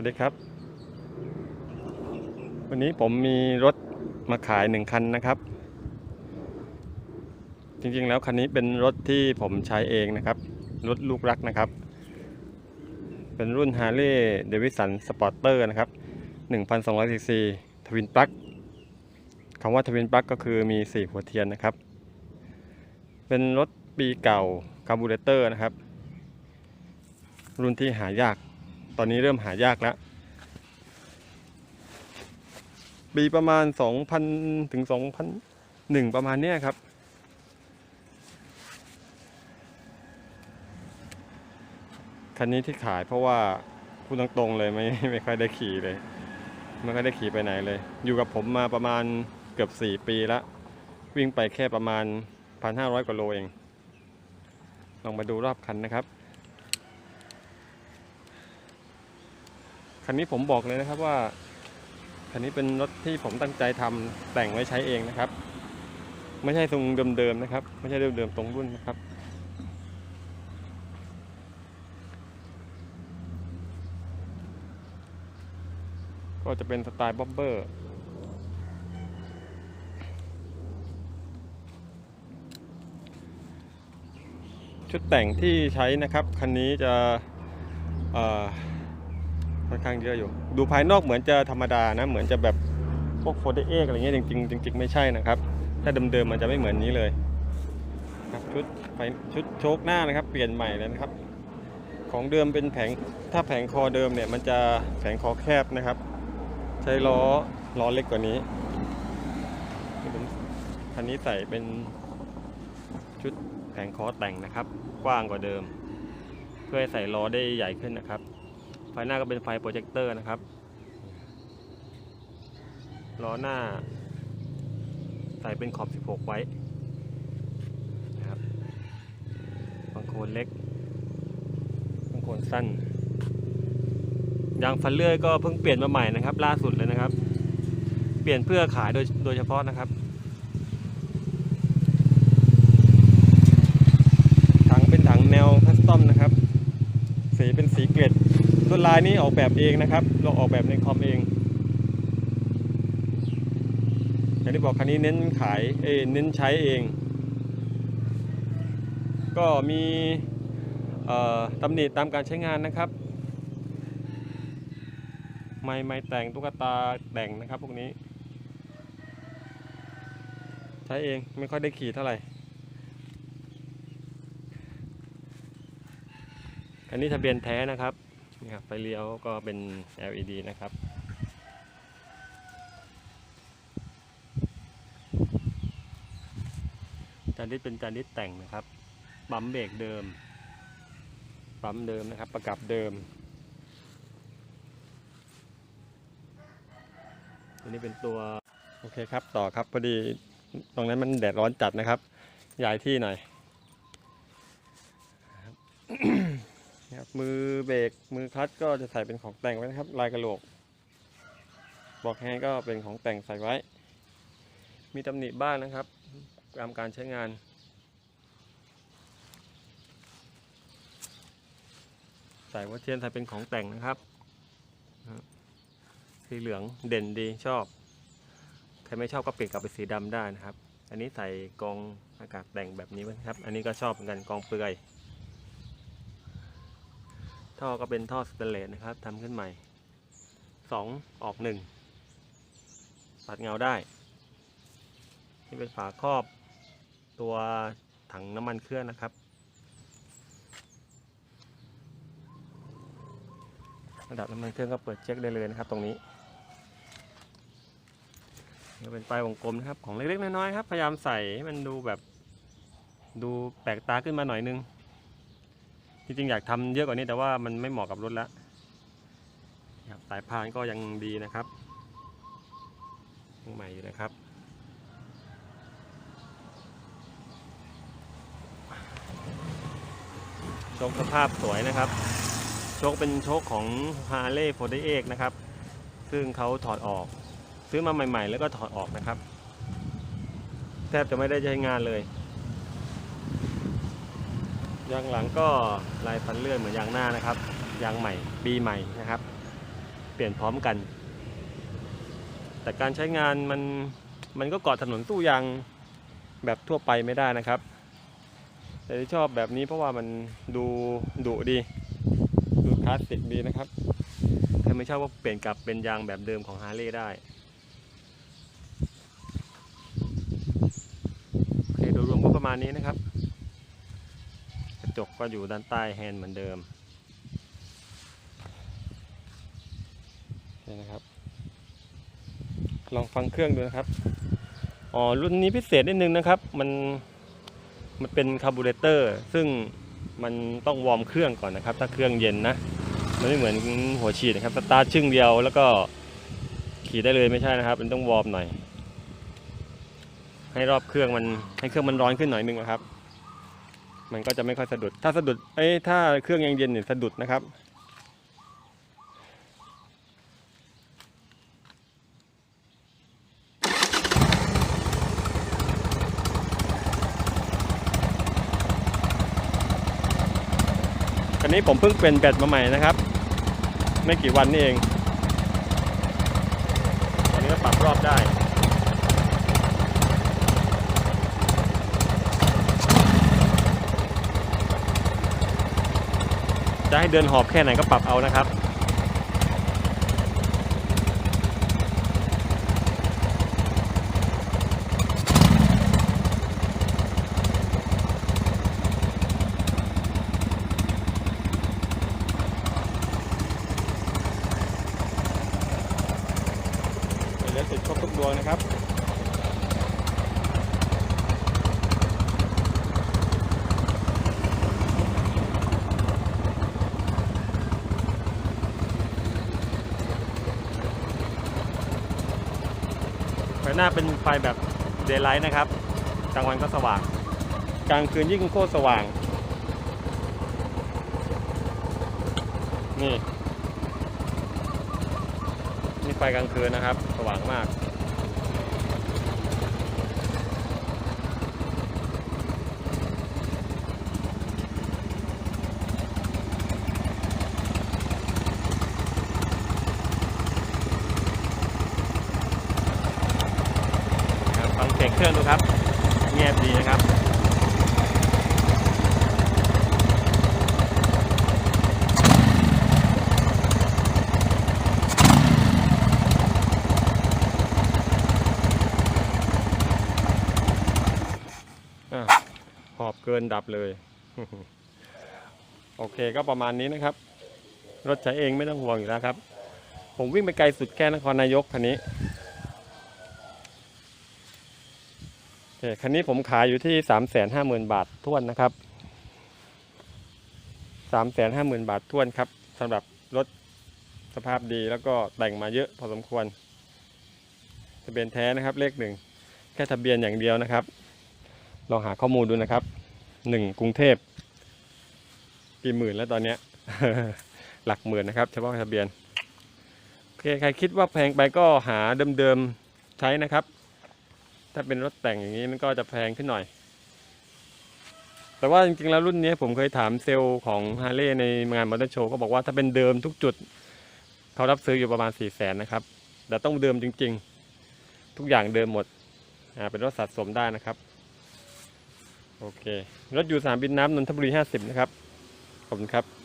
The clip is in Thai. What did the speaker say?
วัสดีครับ วันนี้ผมมีรถมาขายหนึ่งคันนะครับ จริงๆแล้วคันนี้เป็นรถที่ผมใช้เองนะครับ รถลูกรักนะครับ เป็นรุ่น Harley Davidson Sporter นะครับ1,200 cc ทวินปลั๊กคำว่าทวินปลั๊กก็คือมี 4 หัวเทียนนะครับ เป็นรถปีเก่าคาร์บูเรเตอร์นะครับ รุ่นที่หายาก ตอนนี้เริ่มหายากแล้วปีประมาณ 2,000 ถึง 2,001 ประมาณเนี้ยครับ คันนี้ที่ขายเพราะว่าพูดตรงๆเลยไม่ไม่ค่อยได้ขี่เลย ไม่ค่อยได้ขี่ไปไหนเลย อยู่กับผมมาประมาณเกือบ 4 ปีแล้ว วิ่งไปแค่ประมาณ 1,500 กว่าโลเอง ลองมาดูรอบคันนะครับ คันนี้ผมบอกเลยนะครับว่า คันนี้เป็นรถที่ผมตั้งใจทำแต่งไว้ใช้เองนะครับ ไม่ใช่ทรงเดิมๆนะครับ ไม่ใช่เดิมๆตรงรุ่นนะครับ ก็จะเป็นสไตล์บ๊อบเบอร์ชุดแต่งที่ใช้นะครับ คันนี้จะ ค่อนข้างเยอะอยู่ ดูภายนอกเหมือนจะธรรมดานะ เหมือนจะแบบพวกโฟเดเอกอะไรเงี้ยจริงๆจริงๆไม่ใช่นะครับ ถ้าเดิมๆมันจะไม่เหมือนนี้เลยครับชุดไฟชุดโชคหน้านะครับ เปลี่ยนใหม่แล้วนะครับ ของเดิมเป็นแผงถ้าแผงคอเดิมเนี่ยมันจะแผงคอแคบนะครับ ใช้ล้อล้อเล็กกว่านี้นี่ผมคันนี้ใส่เป็นชุดแผงคอแต่งนะครับ กว้างกว่าเดิม เพื่อให้ใส่ล้อได้ใหญ่ขึ้นนะครับ ฟหน้าก็เป็นไฟโปรเจคเตอร์นะครับล้อหน้า ใส่เป็นขอบ 16 ไว้นะครับบางโคนเล็กบางโคนสั้นยางฟันเลื่อยก็เพิ่งเปลี่ยนมาใหม่นะครับ ล่าสุดเลยนะครับ เปลี่ยนเพื่อขายโดยโดยเฉพาะนะครับถังเป็นถังแนวคัสตอมนะครับ สีเป็นสีเกล็ด ลวดลายนี้ออกแบบเองนะครับ เราออกแบบในคอมเองอย่างที่บอกคันนี้เน้นขายเอยเน้นใช้เอง ก็มีตำหนิตามการใช้งานนะครับไม่ไม่แต่งตุ๊กตาแต่งนะครับพวกนี้ ใช้เองไม่ค่อยได้ขี่เท่าไหร่อันนี้ทะเบียนแท้นะครับ นี่ครับไฟเลี้ยวก็เป็น LED นะครับ จานดิสเป็นจานดิสแต่งนะครับ ปั๊มเบรกเดิม ปั๊มเดิมนะครับ ประกับเดิมอันนี้เป็นตัว โอเคครับ ต่อครับ พอดีตรงนั้นมันแดดร้อนจัดนะครับ ย้ายที่หน่อย ครับมือเบรกมือคลัตช์ก็จะใส่เป็นของแต่งไว้นะครับ ลายกระโหลก บอกแฮงก็เป็นของแต่งใส่ไว้ มีตำหนิบ้างนะครับตามการใช้งานใส่วัดเทียนใส่เป็นของแต่งนะครับ สีเหลืองเด่นดีชอบ ใครไม่ชอบก็เปลี่ยนกลับไปสีดำได้นะครับ อันนี้ใส่กองอากาศแต่งแบบนี้นะครับ อันนี้ก็ชอบเหมือนกันกองเปลือย ท่อก็เป็นท่อสเตนเลสนะครับทำขึ้นใหม่สองออกหนึ่งปัดเงาได้ นี่เป็นฝาครอบตัวถังน้ำมันเครื่องนะครับ ระดับน้ำมันเครื่องก็เปิดเช็คได้เลยนะครับตรงนี้นี่เป็นปลายวงกลมนะครับ ของเล็กๆน้อยๆครับ พยายามใส่ให้มันดูแบบ ดูแปลกตาขึ้นมาหน่อยนึง จริงๆอยากทำเยอะกว่านี้แต่ว่ามันไม่เหมาะกับรถละสายพานก็ยังดีนะครับยังใหม่อยู่นะครับโชคสภาพสวยนะครับ โชคเป็นโชคของ Harley f o r d เอกนะครับ ซึ่งเขาถอดออก ซื้อมาใหม่ ๆ แล้วก็ถอดออกนะครับ แทบจะไม่ได้ใช้งานเลย ยางหลังก็ลายฟันเลื่อนเหมือนยางหน้านะครับ ยางใหม่ปีใหม่นะครับ เปลี่ยนพร้อมกัน แต่การใช้งานมันมันก็เกาะถนนตู้ยางแบบทั่วไปไม่ได้นะครับ แต่ที่ชอบแบบนี้เพราะว่ามันดูดุดีดูคลาสสิกดีนะครับถ้าไม่ชอบว่าเปลี่ยนกลับเป็นยางแบบเดิมของฮาร์เลย์ได้โอเคโดยรวมก็ประมาณนี้นะครับ จกก็อยู่ด้านใต้แฮนด์เหมือนเดิมนี่นะครับ ลองฟังเครื่องดูนะครับ อ๋อ รุ่นนี้พิเศษนิดนึงนะครับ มัน มันเป็นคาร์บูเรเตอร์ ซึ่งมันต้องวอร์มเครื่องก่อนนะครับ ถ้าเครื่องเย็นนะ มันไม่เหมือนหัวฉีดนะครับ สตาร์ทชึ่งเดียวแล้วก็ขี่ได้เลยไม่ใช่นะครับ มันต้องวอร์มหน่อย ให้รอบเครื่องมัน ให้เครื่องมันร้อนขึ้นหน่อยนึงนะครับ มันก็จะไม่ค่อยสะดุด ถ้าสะดุดเอ้ยถ้าเครื่องยังเย็นเนี่ยสะดุดนะครับ คันนี้ผมเพิ่งเปลี่ยนแบตมาใหม่นะครับ ไม่กี่วันนี่เองอันนี้ก็ปรับรอบได้ จะให้เดินหอบแค่ไหนก็ปรับเอานะครับเหลือติดครบทุกดวงนะครับ หน้าเป็นไฟแบบเดย์ไลท์นะครับกลางวันก็สว่าง กลางคืนยิ่งโคตรสว่าง นี่ นี่ไฟกลางคืนนะครับ สว่างมาก เสียงเครื่องดูครับ เงียบดีนะครับอะหอบเกินดับเลย โอเคก็ประมาณนี้นะครับ รถใช้เองไม่ต้องห่วงอยู่แล้วครับ ผมวิ่งไปไกลสุดแค่นครนายกคันนี้โอเคคันนี้ผมขายอยู่ที่สามแสนห้าหมื่นบาททวนนะครับสามแสนห้าหมื่นบาททวนครับสำหรับรถสภาพดีแล้วก็แต่งมาเยอะพอสมควรทะเบียนแท้นะครับ เลขหนึ่งแค่ทะเบียนอย่างเดียวนะครับ ลองหาข้อมูลดูนะครับหนึ่งกรุงเทพกี่หมื่นแล้วตอนเนี้ยหลักหมื่นนะครับเฉพาะทะเบียนโอเคใครคิดว่าแพงไปก็หาเดิมๆใช้นะครับ ถ้าเป็นรถแต่งอย่างนี้มันก็จะแพงขึ้นหน่อย แต่ว่าจริงๆแล้วรุ่นนี้ผมเคยถามเซลล์ของฮาร์เลย์ในงานมอเตอร์โชว์ก็บอกว่าถ้าเป็นเดิมทุกจุด เขารับซื้ออยู่ประมาณ4ี่แสนนะครับ แต่ต้องเดิมจริง ๆ ทุกอย่างเดิมหมดเป็นรถสะสมได้นะครับ โอเค รถอยู่สามบินน้ำนนทบุรี 50 นะครับ ขอบคุณครับ